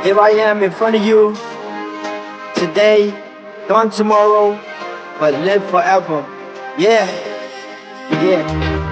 Here I am in front of you today, gone tomorrow, but live forever. Yeah, yeah.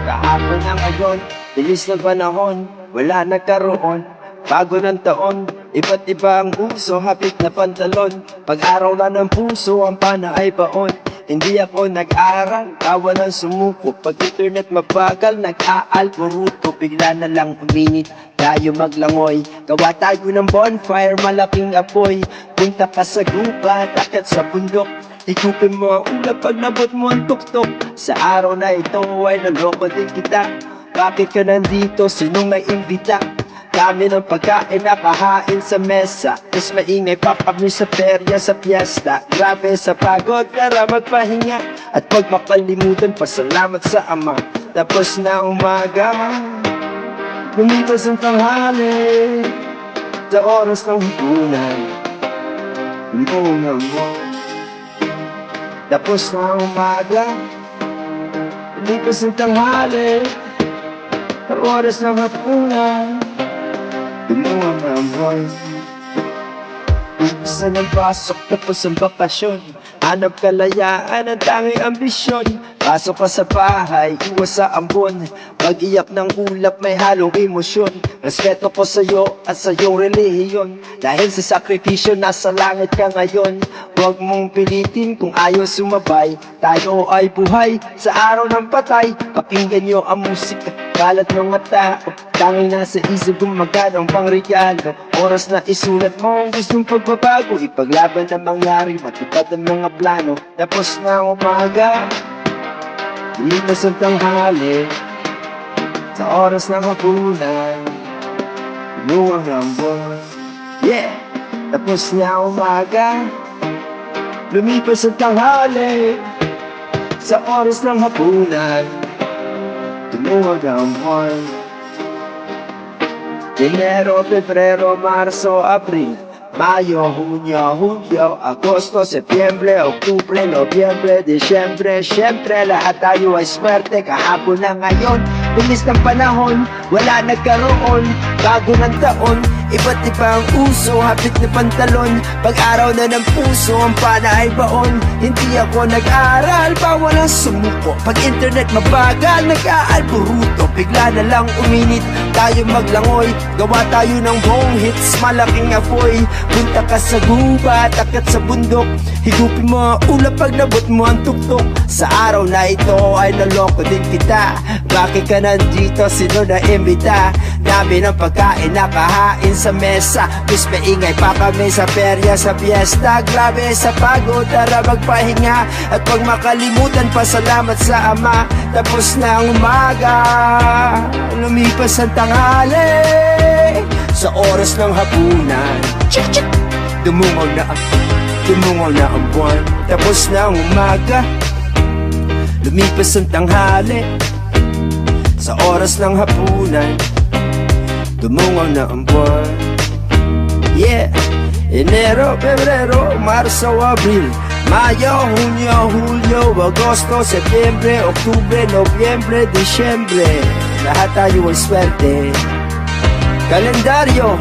Kahapon na ngayon, bilis na panahon, wala nagkaroon. Bago ng taon, iba't iba ang uso, hapit na pantalon. Pag-araw na ng puso, ang pana ay baon. Hindi ako nag-aral, tawa ng sumuko. Pag internet mabagal, nag-aalboruto Bigla na lang uminit, tayo maglangoy Gawa tayo ng bonfire, malaking apoy. Punta ka sa gubat, akit sa bundok. Higupin mo ang ulap pag nabot mo ang tuktok. Sa araw na ito ay naloko din kita. Bakit ka nandito? Sinong naimbita? Dami ng pagkain nakahain sa mesa. Mas maingay pa kami sa perya sa piyesta. Grabe sa pagod, tara magpahinga At pag makalimutan, pasalamat sa Ama. Tapos na umaga Lumipas ang tanghali. Sa oras ng hipunan Hipunan mo. Tapos na umaga Lumipas ang tanghali. Sa oras ng Binuha na ang buhay Isa ng pasok tapos ang bakasyon Hanap kalayaan ang tanging ambisyon. Pasok ka sa bahay, iwas sa ambon. Pag-iyak ng ulap may halong emosyon. Respeto ko sa'yo at sa iyong relihiyon. Dahil sa sakripisyo nasa langit ka ngayon Huwag mong pilitin kung ayaw sumabay. Tayo ay buhay sa araw ng patay. Pakinggan niyo ang musika Kalat ng mga tao. Tanging nasa isip kung magkano ang pangregalo Oras na isulat mo ang gustong pagbabago. Ipaglaban ang mangyari Matupad ang mga plano. Tapos na umaga. Lipas ang tanghali. Sa oras ng hapunan Luwang ang buwan. Yeah! Tapos na umaga Lumipas ang tanghali Sa oras ng hapunan Tumuwag ang buwan. Enero, Pebrero, Marso, Abril Mayo, Junio, Julio, Agosto, Septiembre, Oktubre, Nobyembre, Disyembre Siyempre, lahat tayo ay swerte kahapon na ngayon. Bilis ng panahon, wala nagkaroon Bago ng taon, iba't iba uso Hapit na pantalon, pag-araw na ng puso Ang pana ay baon, hindi ako nag-aral Bawal ang sumuko, pag internet mabagal Nag-aalburuto, bigla na lang uminit Tayo maglangoy, gawa tayo ng buong hits Malaking apoy, punta ka sa gubat Akat sa bundok, higupin mo ulap Pag nabot mo ang tuktok. Sa araw na ito ay naloko din kita. Bakit ka nandito, sino na imbita Dami ng pagkain nakahain sa mesa. Mas maingay pa kami sa perya sa fiesta Grabe sa pagod, tara magpahinga. At pag makalimutan, pasalamat sa Ama. Tapos na ang umaga Lumipas ang tanghali. Sa oras ng hapunan Chik chik Dumungaw na ang Dumungaw na ang buwan. Tapos na ang umaga Lumipas ang tanghali. Sa oras ng hapunan Dumungaw na ang buwan. Yeah. Enero, Pebrero, Marso, Abril. Mayo, Junio, Julio, Agosto, Septiembre, Oktubre, Nobyembre, Disyembre Lahat tayo ay swerte. Kalendaryo